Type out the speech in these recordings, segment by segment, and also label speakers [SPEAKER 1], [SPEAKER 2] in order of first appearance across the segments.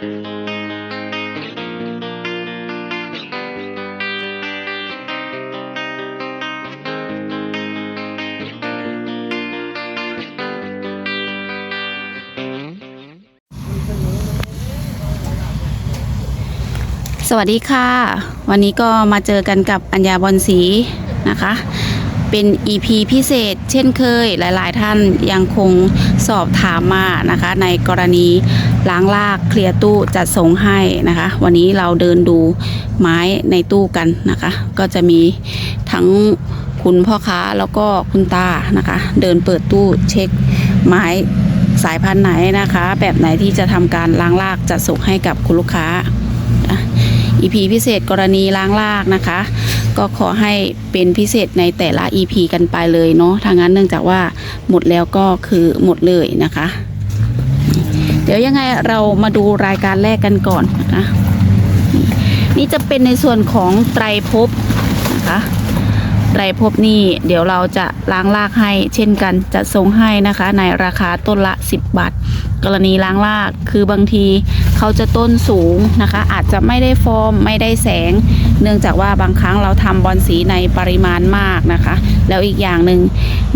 [SPEAKER 1] สวัสดีค่ะ วันนี้ก็มาเจอกันกับอัญญาบอลสีนะคะ เป็น EP พิเศษ เช่นเคย หลายๆ ท่านยังคงสอบถามมานะคะ ในกรณีล้างลากเคลียร์ตู้จัดส่งให้นะคะ วันนี้เราเดินดูไม้ในตู้กันนะคะ ก็จะมีทั้งคุณพ่อค้าแล้วก็คุณตานะคะ เดินเปิดตู้เช็คไม้สายพันธุ์ไหนนะคะ แบบไหนที่จะทำการล้างลากจัดส่งให้กับคุณลูกค้า EP พิเศษกรณีล้างลากนะคะ ก็ขอให้เป็นพิเศษในแต่ละ EP กันไปเลยเนาะทางนั้นเนื่องจากว่าหมดแล้วก็คือหมดเลยนะคะ เดี๋ยวยังไงเรามาดูรายการแรกกันก่อนนะคะ นี่จะเป็นในส่วนของไตรภพนะคะ ไรภพนี่เดี๋ยวเราจะล้างลากให้ เช่นกันจะส่งให้นะคะ ในราคาต้นละ 10 บาท กรณีล้างลากคือบางทีเขาจะต้นสูงนะคะ อาจจะไม่ได้ฟอร์มไม่ได้แสง เนื่องจากว่าบางครั้งเราทำบอลสีในปริมาณมากนะคะ แล้วอีกอย่างหนึ่ง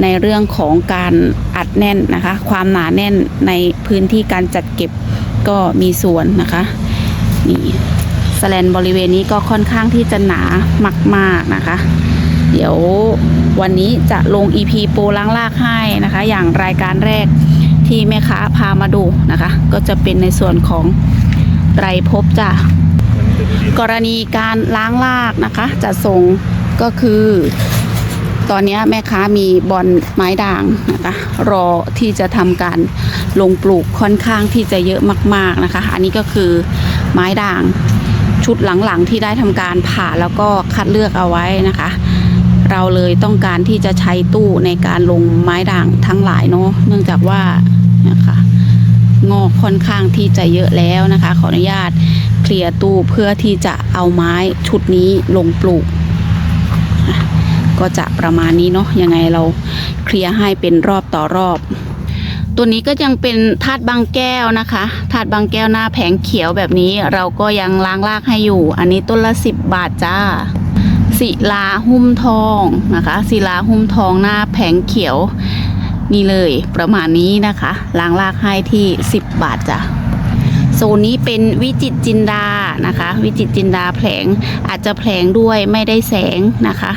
[SPEAKER 1] ในเรื่องของการอัดแน่นนะคะ ความหนาแน่นในพื้นที่การจัดเก็บก็มีส่วนนะคะนี่แสแลนบริเวณนี้ก็ค่อนข้างที่จะหนามาก ๆนะคะ เดี๋ยววันนี้จะลง EP โปรล้างลากให้นะคะ อย่างรายการแรกที่แม่ค้าพามาดูนะคะ ก็จะเป็นในส่วนของไรภพจ้ะกรณีการล้างลากนะคะจะส่งก็คือ ตอนนี้แม่ค้ามีบอลไม้ด่างนะคะรอที่จะทำการลงปลูกค่อนข้างที่จะเยอะมาก ๆนะคะ อันนี้ก็คือไม้ด่างชุดหลังๆที่ได้ทำการผ่าแล้วก็คัดเลือกเอาไว้นะคะ เราเลยต้องการที่จะใช้ตู้ในการลงไม้ด่างทั้งหลายเนาะเนื่องจากว่านะคะงอกค่อนข้างที่จะเยอะแล้วนะคะ ขออนุญาตเคลียร์ตู้เพื่อที่จะเอาไม้ชุดนี้ลงปลูก ก็จะประมาณนี้เนาะยังไงเราเคลียร์ให้เป็นรอบต่อรอบ ตัวนี้ก็ยังเป็นธาตุบางแก้วนะคะธาตุบางแก้วหน้าแผงเขียวแบบนี้ เราก็ยังล้างลากให้อยู่ อันนี้ต้นละสิบบาทจ้า ศิลาหุ้มทองนะคะศิลาหุ้มทองหน้าแผงเขียวนี่เลยประมาณนี้นะคะล้างลากให้ที่ 10 บาทจ้ะโซนนี้เป็นวิจิตจินดานะคะ วิจิตจินดาแผลงอาจจะแผลงด้วยไม่ได้แสงนะคะ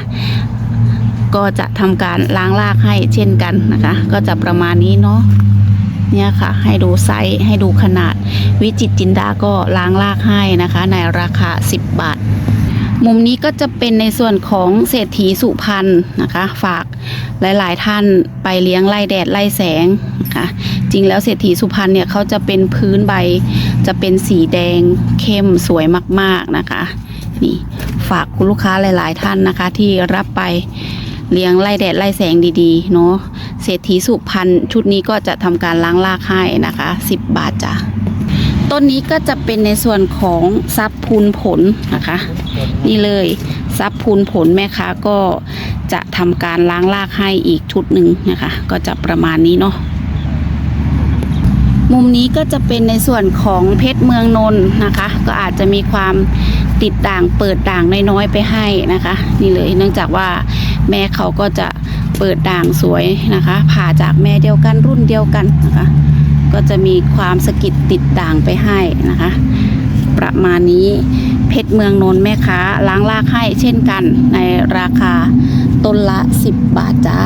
[SPEAKER 1] ก็จะทำการล้างลากให้เช่นกันนะคะ ก็จะประมาณนี้เนาะเนี่ยค่ะ ให้ดูไซส์ให้ดูขนาด วิจิตจินดาก็ล้างลากให้นะคะ ในราคา 10 บาท มุมนี้ก็จะเป็นในส่วนของเศรษฐีสุพรรณนะคะ ฝากหลาย ๆ ท่านไปเลี้ยงไล่แดดไล่แสงนะคะจริงแล้วเศรษฐีสุพรรณเนี่ยเขาจะเป็นพื้นใบ จะเป็นสีแดงเข้มสวยมาก ๆ นะคะนี่ฝากคุณลูกค้าหลาย ๆ ท่านนะคะ ที่รับไปเลี้ยงไล่แดดไล่แสงดีๆเนาะเศรษฐีสุพรรณชุดนี้ก็จะทำการล้างลากให้นะคะ 10 บาทจ้ะ ต้นนี้ก็จะเป็นในส่วนของซับพูนผลนะคะ นี่เลยซับพูนผลแม่ค้าก็จะทำการล้างลากให้อีกชุดหนึ่งนะคะ ก็จะประมาณนี้เนาะมุมนี้ก็จะเป็นในส่วนของเพชรเมืองนนนะคะ ก็อาจจะมีความติดด่างเปิดด่างน้อยๆไปให้นะคะ นี่เลยเนื่องจากว่าแม่เขาก็จะเปิดด่างสวยนะคะ ผ่าจากแม่เดียวกันรุ่นเดียวกันนะคะ ก็จะมีความสะกิดติดด่างไปให้นะคะ ประมาณนี้เพชรเมืองนนท์แม่ค้าล้างลากให้เช่นกันในราคาต้นละ 10 บาทจ้า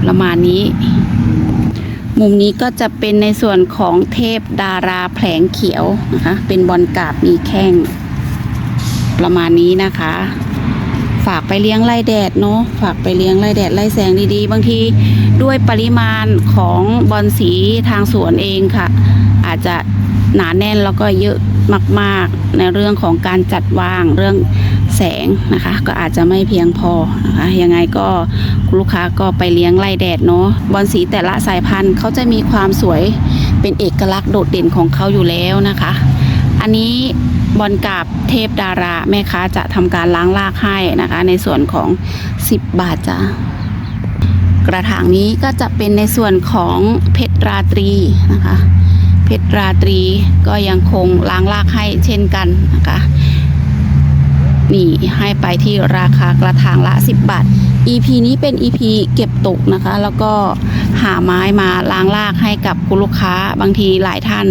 [SPEAKER 1] ประมาณนี้ มุมนี้ก็จะเป็นในส่วนของเทพดาราแผลงเขียวนะคะ เป็นบอลกาบมีแข้ง ประมาณนี้นะคะากไปเลี้ยงไล่แดดเนาะฝากไปเลี้ยงไล่แดดไล่แสงดีๆ บางทีด้วยปริมาณของบอลสีทางสวนเองค่ะ อาจจะหนาแน่นแล้วก็เยอะมากๆ ในเรื่องของการจัดวางเรื่องแสงนะคะ ก็อาจจะไม่เพียงพอนะคะยังไงก็ลูกค้าก็ไปเลี้ยงไล่แดดเนาะบอลสีแต่ละสายพันธุ์เขาจะมีความสวยเป็นเอกลักษณ์โดดเด่นของเขาอยู่แล้วนะคะ อันนี้ บอลกาบเทพดาราแม่ค้าจะทำการล้างลากให้นะคะ ในส่วนของ 10 บาทจ้ะกระถางนี้ก็จะเป็นในส่วนของเพชรราตรีนะคะ เพชรราตรีก็ยังคงล้างลากให้เช่นกันนะคะ นี่ให้ไปที่ราคากระถางละ 10 บาท EP นี้เป็น EP เก็บตกนะคะ แล้วก็หาไม้มาล้างลากให้กับคุณลูกค้าบางทีหลายท่าน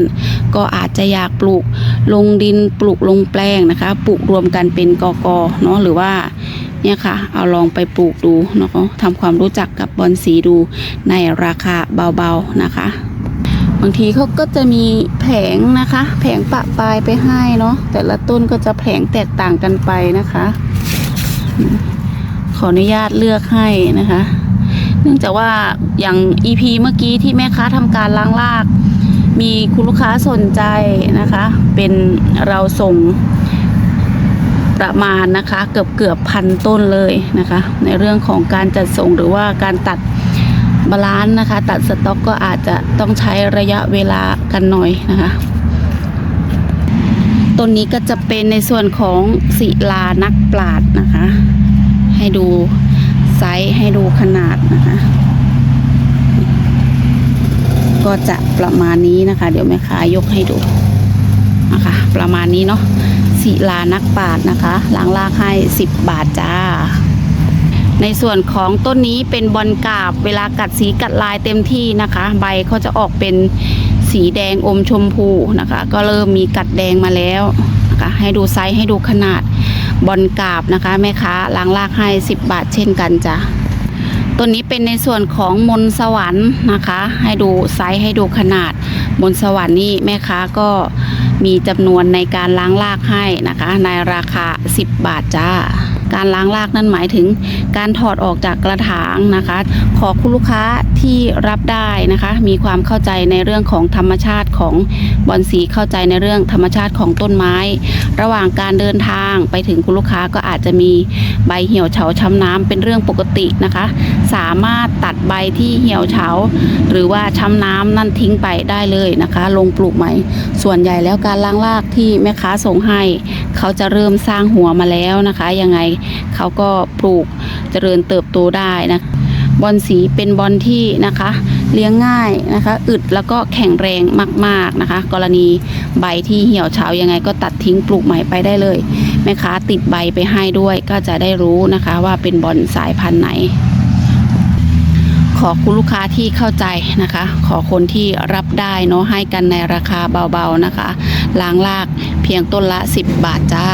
[SPEAKER 1] ก็อาจจะอยากปลูกลงดินปลูกลงแปลงนะคะปลูกรวมกันเป็นกอกอเนาะหรือว่าเนี่ยค่ะ เอาลองไปปลูกดูเนาะทำความรู้จักกับบอนสีดูในราคาเบาๆนะคะ บางทีเขาก็จะมีแผงนะคะ แผงปะปลายไปให้เนาะแต่ละต้นก็จะแผงแตกต่างกันไปนะคะ ขออนุญาตเลือกให้นะคะ เนื่องจากว่าอย่าง EP เมื่อกี้ที่แม่ค้าทำการล้างลาก มีคุณลูกค้าสนใจนะคะ เป็นเราส่งประมาณนะคะ เกือบเกือบพันต้นเลยนะคะ ในเรื่องของการจัดส่งหรือว่าการตัด บาลานซ์นะคะ ตัดสต็อกก็อาจจะต้องใช้ระยะเวลากันหน่อยนะคะต้นนี้ก็จะเป็นในส่วนของศิลานักปราดนะคะ ให้ดูไซส์ให้ดูขนาดนะคะ ก็จะประมาณนี้นะคะ เดี๋ยวแม่ค้ายกให้ดูนะคะ ประมาณนี้เนาะศิลานักปราดนะคะล้างลากให้ 10 บาทจ้า ในส่วนของต้นนี้เป็นบอลกาบ เวลากัดสีกัดลายเต็มที่นะคะ ใบเขาจะออกเป็นสีแดงอมชมพูนะคะ ก็เริ่มมีกัดแดงมาแล้วนะคะให้ดูไซส์ให้ดูขนาดบอลกาบนะคะแม่ค้าล้างลากให้ 10 บาทเช่นกันจ้ะตัวนี้เป็นในส่วนของมนสวรรค์นะคะ ให้ดูไซส์ให้ดูขนาดมนสวรรค์นี่แม่ค้าก็มีจำนวนในการล้างลากให้นะคะ ในราคา 10 บาทจ้า การล้างลากนั่นหมายถึงการถอดออกจากกระถางนะคะ ขอคุณลูกค้าที่รับได้นะคะ มีความเข้าใจในเรื่องของธรรมชาติของบอนสีเข้าใจในเรื่องธรรมชาติของต้นไม้ ระหว่างการเดินทางไปถึงคุณลูกค้าก็อาจจะมีใบเหี่ยวเฉาช้ำน้ำเป็นเรื่องปกตินะคะ สามารถตัดใบที่เหี่ยวเฉา หรือว่าช้ำน้ำนั่นทิ้งไปได้เลยนะคะ ลงปลูกใหม่ ส่วนใหญ่แล้วการล้างรากที่แม่ค้าส่งให้ เขาจะเริ่มสร้างหัวมาแล้วนะคะ ยังไงเขาก็ปลูกเจริญเติบโตได้นะบอลสีเป็นบอลที่นะคะเลี้ยงง่ายนะคะ อึดแล้วก็แข็งแรงมากๆนะคะ กรณีใบที่เหี่ยวเฉายังไงก็ตัดทิ้งปลูกใหม่ไปได้เลยแม่ค้าติดใบไปให้ด้วยก็จะได้รู้นะคะว่าเป็นบอลสายพันธุ์ไหน ขอคุณลูกค้าที่เข้าใจนะคะ ขอคนที่รับได้เนาะให้กันในราคาเบาๆนะคะล้างลากเพียงต้นละ 10 บาทจ้า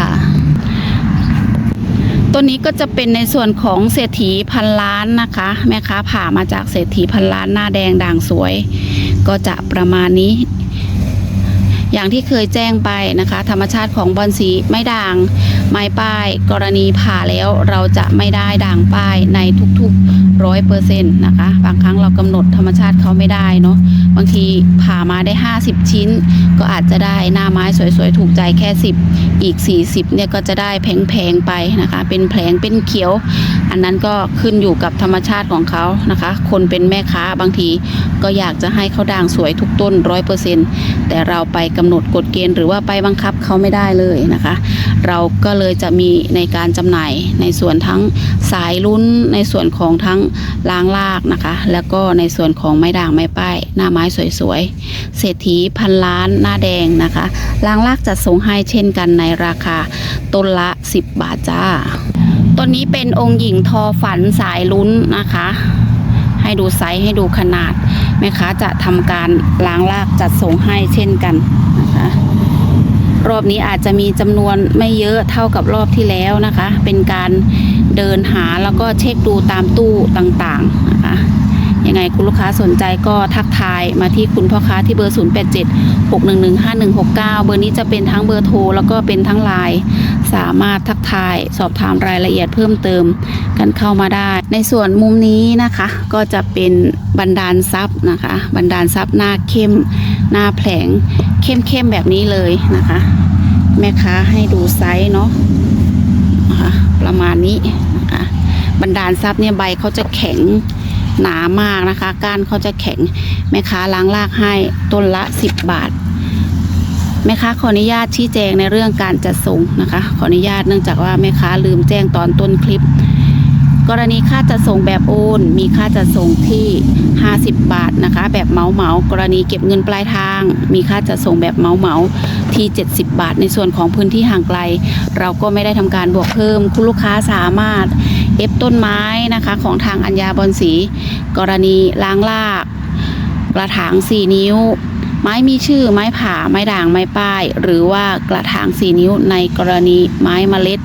[SPEAKER 1] ต้นนี้ก็จะเป็นในส่วนของเศรษฐีพันล้านนะคะ แม่ค้าผ่ามาจากเศรษฐีพันล้านหน้าแดงด่างสวย ก็จะประมาณนี้ อย่างที่เคยแจ้งไปนะคะ ธรรมชาติของบอนสีไม่ด่าง ไม้ป้าย กรณีผ่าแล้วเราจะไม่ได้ด่างป้ายในทุกๆร้อยเปอร์เซ็นต์นะคะ บางครั้งเรากำหนดธรรมชาติเขาไม่ได้เนาะบางทีผ่ามาได้ 50 ชิ้น ก็อาจจะได้หน้าไม้สวยๆ ถูกใจแค่ 10 อีก 40เนี่ยก็จะได้แพงๆไปนะคะ เป็นแผลงเป็นเขียว อันนั้นก็ขึ้นอยู่กับธรรมชาติของเขานะคะ คนเป็นแม่ค้าบางทีก็อยากจะให้เขาด่างสวยทุกต้นร้อยเปอร์เซ็นต์แต่เราไปกำหนดกฎเกณฑ์หรือว่าไปบังคับเขาไม่ได้เลยนะคะ เราก็เลยจะมีในการจำหน่ายในส่วนทั้งสายลุ้นในส่วนของทั้งล้างลากนะคะ แล้วก็ในส่วนของไม้ด่างไม้ป้าย หน้าไม้สวยๆ เศรษฐีพันล้านหน้าแดงนะคะ ล้างลากจัดส่งให้เช่นกันในราคาต้นละ 10 บาทจ้า ต้นนี้เป็นองค์หญิงทอฝันสายลุ้นนะคะ ให้ดูไซส์ให้ดูขนาดแม่ค้าจะทำการล้างลากจัดส่งให้เช่นกันนะคะ รอบนี้อาจจะมีจำนวนไม่เยอะเท่ากับรอบที่แล้วนะคะ เป็นการเดินหาแล้วก็เช็คดูตามตู้ต่างๆนะคะยังไงคุณลูกค้าสนใจก็ทักทายมาที่คุณพ่อค้าที่เบอร์ 087 611 5169 เบอร์นี้จะเป็นทั้งเบอร์โทรแล้วก็เป็นทั้งไลน์ สามารถทักทายสอบถามรายละเอียดเพิ่มเติมกันเข้ามาได้ ในส่วนมุมนี้นะคะก็จะเป็นบันดาลซับนะคะ บันดาลซับหน้าเข้มหน้าแผลงเข้มๆแบบนี้เลยนะคะ แม่ค้าให้ดูไซส์เนาะะประมาณนี้นะคะบันดาลซับเนี่ยใบเขาจะแข็งหนามากนะคะ ก้านเขาจะแข็งแม่ค้าล้างรากให้ต้นละ 10 บาท แม่ค้าขออนุญาตชี้แจงในเรื่องการจัดส่งนะคะ ขออนุญาตเนื่องจากว่าแม่ค้าลืมแจ้งตอนต้นคลิป กรณีค่าจัดส่งแบบโอนมีค่าจัดส่งที่ 50 บาทนะคะ แบบเหมาเหมากรณีเก็บเงินปลายทาง มีค่าจัดส่งแบบเหมาเหมาที่ 70 บาท ในส่วนของพื้นที่ห่างไกล เราก็ไม่ได้ทำการบวกเพิ่ม คุณลูกค้าสามารถเอฟต้นไม้นะคะของทางอัญญาบอนสี กรณีล้างลาก กระถาง 4 นิ้ว ไม้มีชื่อไม้ผ่า ไม้ด่าง ไม้ป้าย หรือว่ากระถาง4นิ้วในกรณีไม้เมล็ด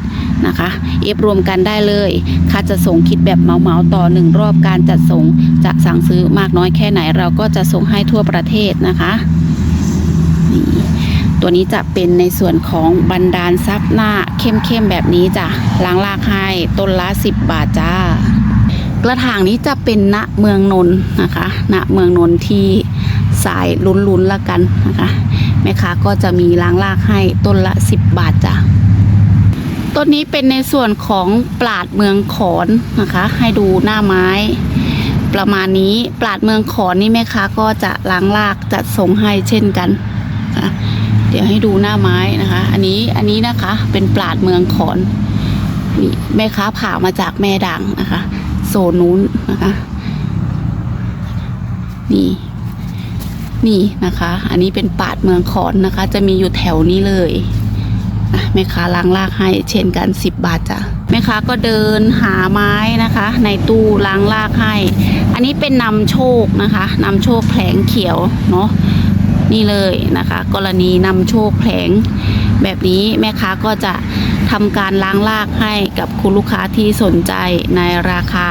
[SPEAKER 1] นะคะ เอฟรวมกันได้เลย ค่าจะส่งคิดแบบเหมาๆต่อหนึ่งรอบการจัดส่งจะสั่งซื้อมากน้อยแค่ไหนเราก็จะส่งให้ทั่วประเทศนะคะนี่ตัวนี้จะเป็นในส่วนของบันดาลซับหน้าเข้มๆแบบนี้จ้ะล้างลากให้ต้นละ 10 บาทจ้า กระถางนี้จะเป็นณเมืองนนนะคะ ณเมืองนนท์ที่ สายลุ้นๆละกันนะคะ แม่ค้าก็จะมีล้างลากให้ต้นละ 10 บาทจ้ะต้นนี้เป็นในส่วนของปราดเมืองขอนนะคะ ให้ดูหน้าไม้ ประมาณนี้ปราดเมืองขอนนี่แม่ค้าก็จะล้างลากจัดส่งให้เช่นกันนะคะเดี๋ยวให้ดูหน้าไม้นะคะ อันนี้อันนี้นะคะเป็นปราดเมืองขอนนี่แม่ค้าผ่ามาจากแม่ด่างนะคะ โซนนู้นนะคะ นี่ นี่นะคะ อันนี้เป็นปาดเมืองขอนนะคะ จะมีอยู่แถวนี้เลยอะแม่ค้าล้างลากให้เช่นกัน 10 บาทจ้ะแม่ค้าก็เดินหาไม้นะคะ ในตู้ล้างลากให้ อันนี้เป็นนำโชคนะคะนำโชคแผลงเขียวเนาะนี่เลยนะคะ กรณีนำโชคแผลง แบบนี้แม่ค้าก็จะทำการล้างลากให้กับคุณลูกค้าที่สนใจในราคา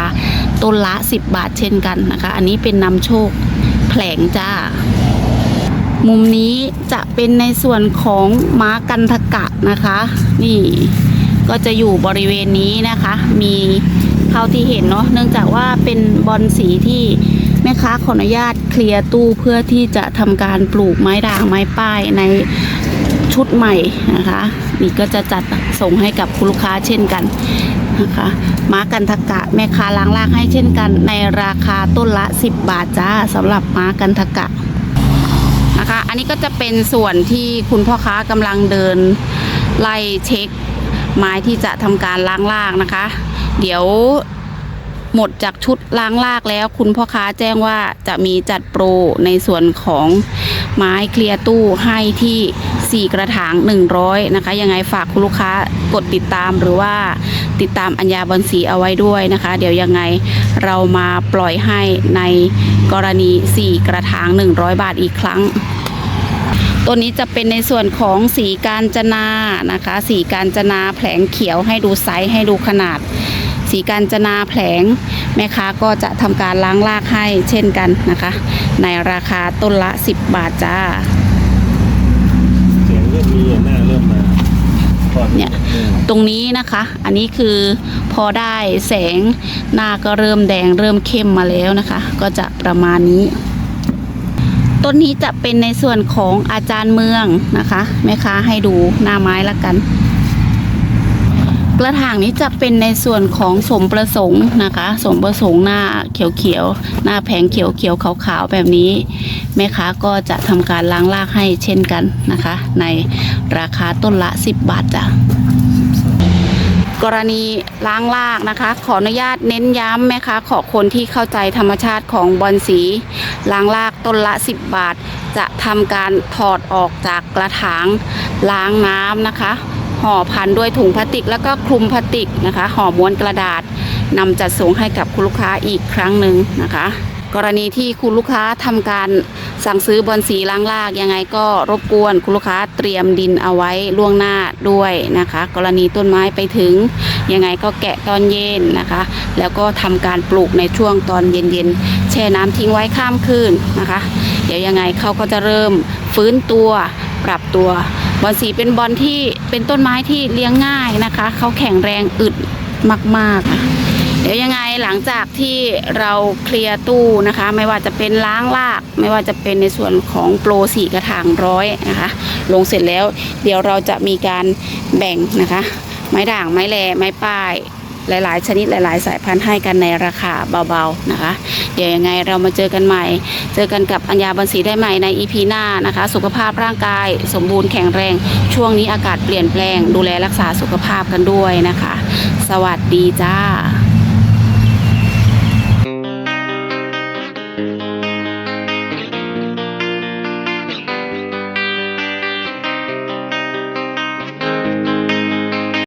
[SPEAKER 1] ต้นละ 10 บาทเช่นกันนะคะ อันนี้เป็นนำโชคแผลงจ้า มุมนี้จะเป็นในส่วนของม้ากันทกะนะคะ นี่ก็จะอยู่บริเวณนี้นะคะ มีเท่าที่เห็นเนาะเนื่องจากว่าเป็นบอลสีที่แม่ค้าขออนุญาตเคลียร์ตู้เพื่อที่จะทำการปลูกไม้ด่างไม้ป้ายในชุดใหม่นะคะ นี่ก็จะจัดส่งให้กับคุณลูกค้าเช่นกันนะคะม้ากันทกะแม่ค้าล้างลากให้เช่นกัน ในราคาต้นละ 10 บาทจ้าสำหรับม้ากันทกะนะคะ อันนี้ก็จะเป็นส่วนที่คุณพ่อค้ากำลังเดินไล่เช็ค ไม้ที่จะทำการล้างลากนะคะ เดี๋ยวหมดจากชุดล้างลากแล้ว คุณพ่อค้าแจ้งว่าจะมีจัดโปรในส่วนของไม้เคลียร์ตู้ให้ที่ 4 กระถาง 100 นะคะ ยังไงฝากคุณลูกค้ากดติดตามหรือว่าติดตามอัญญาบอลสีเอาไว้ด้วยนะคะ เดี๋ยวยังไงเรามาปล่อยให้ในกรณี 4 กระถาง 100 บาทอีกครั้ง ตัวนี้จะเป็นในส่วนของสีการจนานะคะ สีการจนาแผลงเขียวให้ดูไซส์ให้ดูขนาด สีการจนาแผลงแม่ค้าก็จะทำการล้างลากให้เช่นกันนะคะ ในราคาต้นละ 10 บาทจ้า
[SPEAKER 2] เสียงเริ่มมีหน้าเริ่มมาตอน
[SPEAKER 1] เนี่ยตรงนี้นะคะ อันนี้คือพอได้แสงหน้าก็เริ่มแดงเริ่มเข้มมาแล้วนะคะ ก็จะประมาณนี้ ต้นนี้จะเป็นในส่วนของอาจารย์เมืองนะคะแม่ค้าให้ดูหน้าไม้ละกัน กระถางนี้จะเป็นในส่วนของสมประสงค์นะคะ สมประสงค์หน้าเขียวๆหน้าแผงเขียวๆขาวๆแบบนี้ แม่ค้าก็จะทำการล้างลากให้เช่นกันนะคะ ในราคาต้นละ 10 บาทจ้ะ กรณีล้างลากนะคะ ขออนุญาตเน้นย้ำแม่ค้าขอคนที่เข้าใจธรรมชาติของบอลสี ล้างลากต้นละ 10 บาท จะทำการถอดออกจากกระถางล้างน้ำนะคะ ห่อพันด้วยถุงพลาสติกแล้วก็คลุมพลาสติกนะคะ ห่อม้วนกระดาษนำจัดส่งให้กับคุณลูกค้าอีกครั้งหนึ่งนะคะ กรณีที่คุณลูกค้าทำการสั่งซื้อบอลสีล้างลากยังไงก็รบกวนคุณลูกค้าเตรียมดินเอาไว้ล่วงหน้าด้วยนะคะ กรณีต้นไม้ไปถึงยังไงก็แกะตอนเย็นนะคะ แล้วก็ทำการปลูกในช่วงตอนเย็นๆแช่น้ำทิ้งไว้ข้ามคืนนะคะ เดี๋ยวยังไงเขาก็จะเริ่มฟื้นตัวปรับตัวบอลสีเป็นบอลที่เป็นต้นไม้ที่เลี้ยงง่ายนะคะเขาแข็งแรงอึดมากๆ เดี๋ยวยังไงหลังจากที่เราเคลียร์ตู้นะคะ ไม่ว่าจะเป็นล้างลาก ไม่ว่าจะเป็นในส่วนของโปรสีกระถางร้อยนะคะ ลงเสร็จแล้ว เดี๋ยวเราจะมีการแบ่งนะคะ ไม้ด่างไม้แลไม้ป้ายหลาย ๆ ชนิดหลาย ๆ สายพันธุ์ให้กันในราคาเบา ๆ นะคะ เดี๋ยวยังไงเรามาเจอกันใหม่ เจอกันกับอัญญาบันสีได้ใหม่ในอีพีหน้านะคะ สุขภาพร่างกาย สมบูรณ์แข็งแรง ช่วงนี้อากาศเปลี่ยนแปลง ดูแลรักษาสุขภาพกันด้วยนะคะ สวัสดีจ้า